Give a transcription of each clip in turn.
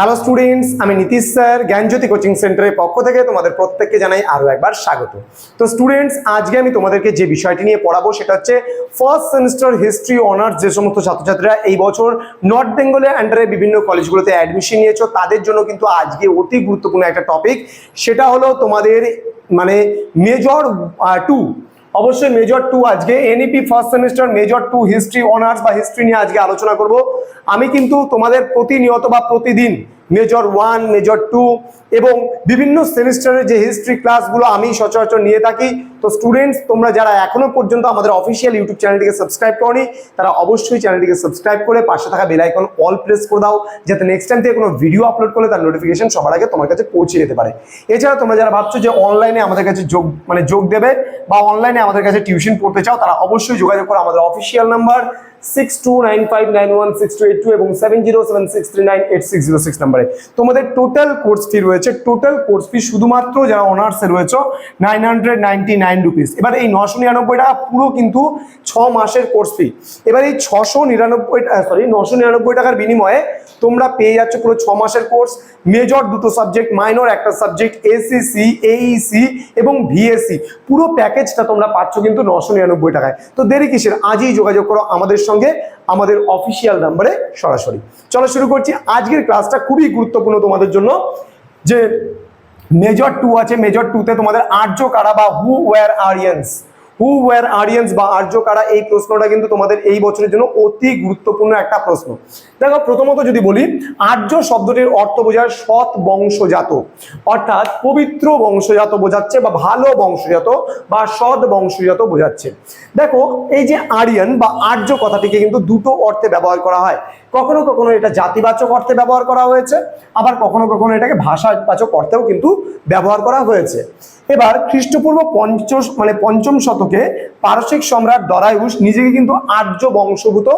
Hello students আমি Nitish sir, জ্ঞানজ্যোতি coaching সেন্টারের পক্ষ থেকে তোমাদের প্রত্যেককে জানাই আরও একবার স্বাগত। তো স্টুডেন্টস আজকে আমি তোমাদেরকে যে বিষয়টি নিয়ে পড়াবো সেটা হচ্ছে ফার্স্ট সেমিস্টার হিস্ট্রি অনার্স যে সমস্ত ছাত্রছাত্রীরা এই বছর নর্থ বেঙ্গলের আন্ডারে বিভিন্ন কলেজগুলোতে অ্যাডমিশন নিয়েছো, তাদের জন্য কিন্তু আজকে অতি গুরুত্বপূর্ণ একটা টপিক সেটা হলো তোমাদের মানে মেজর টু অবশ্যই মেজর টু আজকে NEP first semester major two history honours বা হিস্ট্রি নিয়ে আজকে আলোচনা করব। আমি কিন্তু তোমাদের প্রতিনিয়ত বা প্রতিদিন মেজর ওয়ান মেজর টু এবং বিভিন্ন সেমিস্টারের যে হিস্ট্রি ক্লাসগুলো আমি সচরাচর নিয়ে থাকি। তো স্টুডেন্টস তোমরা যারা এখনও পর্যন্ত আমাদের অফিসিয়াল ইউটিউব চ্যানেলটিকে সাবস্ক্রাইব করনি, তারা অবশ্যই চ্যানেলটিকে সাবস্ক্রাইব করে পাশে থাকা বেল আইকন অল প্রেস করে দাও, যাতে নেক্সট টাইম থেকে কোনো ভিডিও আপলোড করলে তার নোটিফিকেশন সবার আগে তোমার কাছে পৌঁছে যেতে পারে। এছাড়া তোমরা যারা ভাবছ যে অনলাইনে আমাদের কাছে যোগ মানে যোগ দেবে বা অনলাইনে আমাদের কাছে টিউশন পড়তে চাও তারা অবশ্যই যোগাযোগ করো। আমাদের official number six two nine five nine one six two eight two এবং seven zero seven six nine eight six zero তোমাদের টোটাল রয়েছে। টোটাল কোর্স ফি শুধুমাত্র যারা রয়েছে nine hundred ninety nine rupees এবার এই নশো পুরো কিন্তু ছ মাসের কোর্স ফি এবার এই ছশো নিরানব্বই সরি নশো নিরানব্বই টাকার বিনিময়ে তোমরা পেয়ে যাচ্ছ পুরো ছ মাসের কোর্স মেজর দুটো সাবজেক্ট মাইনর একটা সাবজেক্ট এসিসি এইসি এবং ভিএসসি পুরো প্যাকেজটা তোমরা পাচ্ছ কিন্তু নশো নিরানব্বই টাকায়। তো দেরি কিসের? আজই যোগাযোগ করো। আমাদের সঙ্গে আমাদের অফিসিয়াল নাম্বারে সরাসরি। চলো শুরু করছি। আজকের ক্লাসটা খুবই গুরুত্বপূর্ণ তোমাদের জন্য। যে মেজর টু আছে মেজর টুতে তোমাদের আর্য কারা বা who were Aryans who were Aryans বা আর্য কারা এই প্রশ্নটা কিন্তু তোমাদের এই বছরের জন্য অতি গুরুত্বপূর্ণ একটা প্রশ্ন। দেখো, প্রথমত যদি বলি, আর্য শব্দটির অর্থ বোঝায় সৎ বংশজাত। অর্থাৎ পবিত্র বংশজাত বোঝাচ্ছে বা ভালো বংশজাত বা সৎ বংশজাত বোঝাচ্ছে। দেখো, এই যে আরিয়ান বা আর্য কথাটিকে কিন্তু দুটো অর্থে ব্যবহার করা হয়। কখনো কখনো এটা জাতিবাচক অর্থে ব্যবহার করা হয়েছে, আবার কখনো কখনো এটাকে ভাষাবাচক অর্থেও কিন্তু ব্যবহার করা হয়েছে। এবার খ্রিস্টপূর্ব পঞ্চ মানে পঞ্চম শতকে পারসিক সম্রাট দরায়ুস নিজেকে কিন্তু আর্য বংশভূত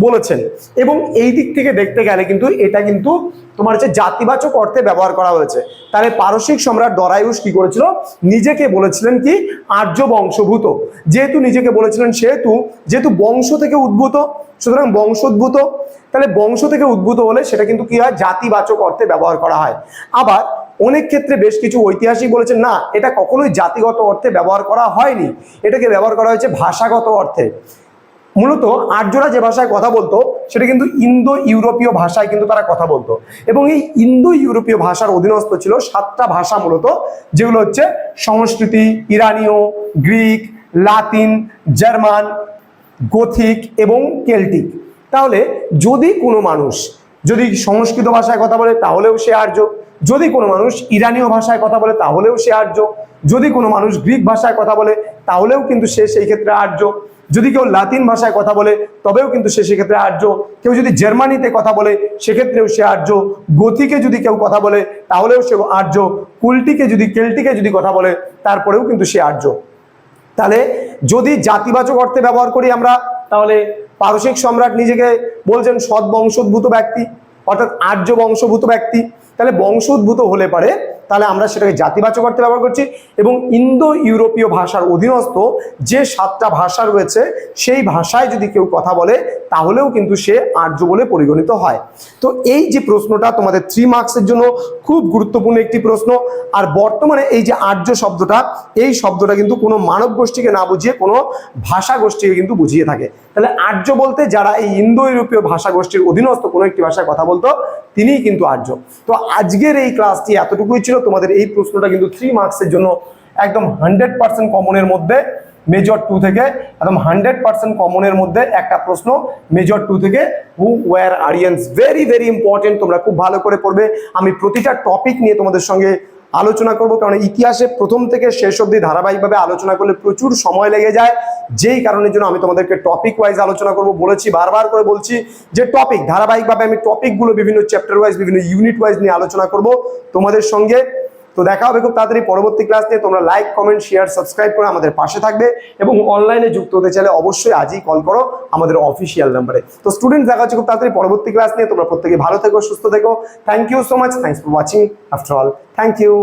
বলেছেন। এবং এই দিক থেকে দেখতে গেলে কিন্তু এটা কিন্তু তোমার হচ্ছে জাতিবাচক অর্থে ব্যবহার করা হয়েছে। তাহলে পারসিক সম্রাট দরায়ুস কি করেছিল? নিজেকে বলেছিলেন কি? আর্য বংশভূত যেহেতু নিজেকে বলেছিলেন, সেহেতু, যেহেতু বংশ থেকে উদ্ভূত, সুতরাং বংশোদ্ভূত, তাহলে বংশ থেকে উদ্ভূত হলে সেটা কিন্তু কি হয়? জাতিবাচক অর্থে ব্যবহার করা হয়। আবার অনেক ক্ষেত্রে বেশ কিছু ঐতিহাসিক বলেছেন, না, এটা কখনোই জাতিগত অর্থে ব্যবহার করা হয়নি। এটাকে ব্যবহার করা হয়েছে ভাষাগত অর্থে। মূলত আর্যরা যে ভাষায় কথা বলতো, সেটা কিন্তু ইন্দো ইউরোপীয় ভাষায় কিন্তু তারা কথা বলতো। এবং এই ইন্দো ইউরোপীয় ভাষার অধীনস্থ ছিল সাতটা ভাষা মূলত, যেগুলো হচ্ছে সংস্কৃতি, ইরানীয়, গ্রিক, লাতিন, জার্মান, গোথিক এবং কেল্টিক। তাহলে যদি কোনো মানুষ যদি সংস্কৃত ভাষায় কথা বলে, তাহলেও সে আর্য। যদি কোনো মানুষ ইরানীয় ভাষায় কথা বলে, তাহলেও সে আর্য। যদি কোনো মানুষ গ্রিক ভাষায় কথা বলে, তাহলেও কিন্তু সে সেই ক্ষেত্রে আর্য। যদি কেউ লাতিন ভাষায় কথা বলে, তবেও কিন্তু সে সেক্ষেত্রে আর্য। কেউ যদি জার্মানিতে কথা বলে, সেক্ষেত্রেও সে আর্য। গতিকে যদি কেউ কথা বলে, তাহলেও সে আর্য। কুলটিকে যদি, কেল্টিকে যদি কথা বলে, তারপরেও কিন্তু সে আর্য। তাহলে যদি জাতিবাচক অর্থে ব্যবহার করি আমরা, তাহলে পারসিক সম্রাট নিজেকে বলছেন সৎ বংশোদ্ভূত ব্যক্তি, অর্থাৎ আর্য বংশভূত ব্যক্তি। তাহলে বংশোদ্ভূত হলে পারে তাহলে আমরা সেটাকে জাতিবাচক অর্থে ব্যবহার করছি এবং ইন্দো ইউরোপীয় ভাষার অধীনস্থ যে সাতটা ভাষা রয়েছে, সেই ভাষায় যদি কেউ কথা বলে, তাহলেও কিন্তু সে আর্য বলে পরিগণিত হয়। তো এই যে প্রশ্নটা তোমাদের থ্রি মার্কসের জন্য খুব গুরুত্বপূর্ণ একটি প্রশ্ন। আর বর্তমানে এই যে আর্য শব্দটা, এই শব্দটা কিন্তু কোনো মানব গোষ্ঠীকে না বুঝিয়ে, কোনো ভাষা গোষ্ঠীকে কিন্তু বুঝিয়ে থাকে। তাহলে আর্য বলতে যারা এই ইন্দো ইউরোপীয় ভাষা গোষ্ঠীর অধীনস্থ কোনো একটি ভাষায় কথা বলতো, তিনিই কিন্তু আর্য। তো আজকের এই ক্লাসটি এতটুকুই ছিল। তোমাদের এই প্রশ্নটা কিন্তু থ্রি মার্কসের জন্য একদম হান্ড্রেড পার্সেন্ট কমনের মধ্যে মেজর টু থেকে, একদম হান্ড্রেড পার্সেন্ট কমনের মধ্যে একটা প্রশ্ন মেজর টু থেকে who were Aryans very very important তোমরা খুব ভালো করে পড়বে। আমি প্রতিটা টপিক নিয়ে তোমাদের সঙ্গে আলোচনা করব, কারণ ইতিহাসে প্রথম থেকে শেষ অবধি ধারাবাহিকভাবে আলোচনা করলে প্রচুর সময় লেগে যায়। যেই কারণের জন্য আমি তোমাদেরকে টপিক ওয়াইজ আলোচনা করব বলেছি, বারবার করে বলছি যে টপিক ধারাবাহিকভাবে আমি টপিকগুলো বিভিন্ন চ্যাপ্টার ওয়াইজ বিভিন্ন ইউনিট ওয়াইজ নিয়ে আলোচনা করব। তোমাদের সঙ্গে তো দেখা হবে খুব তাড়াতাড়ি পরবর্তী ক্লাস নিয়ে। তোমরা লাইক কমেন্ট শেয়ার সাবস্ক্রাইব করে আমাদের পাশে থাকবে এবং অনলাইনে যুক্ত হতে চাইলে অবশ্যই আজই কল করো আমাদের অফিসিয়াল নাম্বারে তো স্টুডেন্ট দেখা হচ্ছে খুব তাড়াতাড়ি পরবর্তী ক্লাস নিয়ে। তোমরা প্রত্যেকে ভালো থেকো, সুস্থ থেকো। Thank you so much thanks for watching after all thank you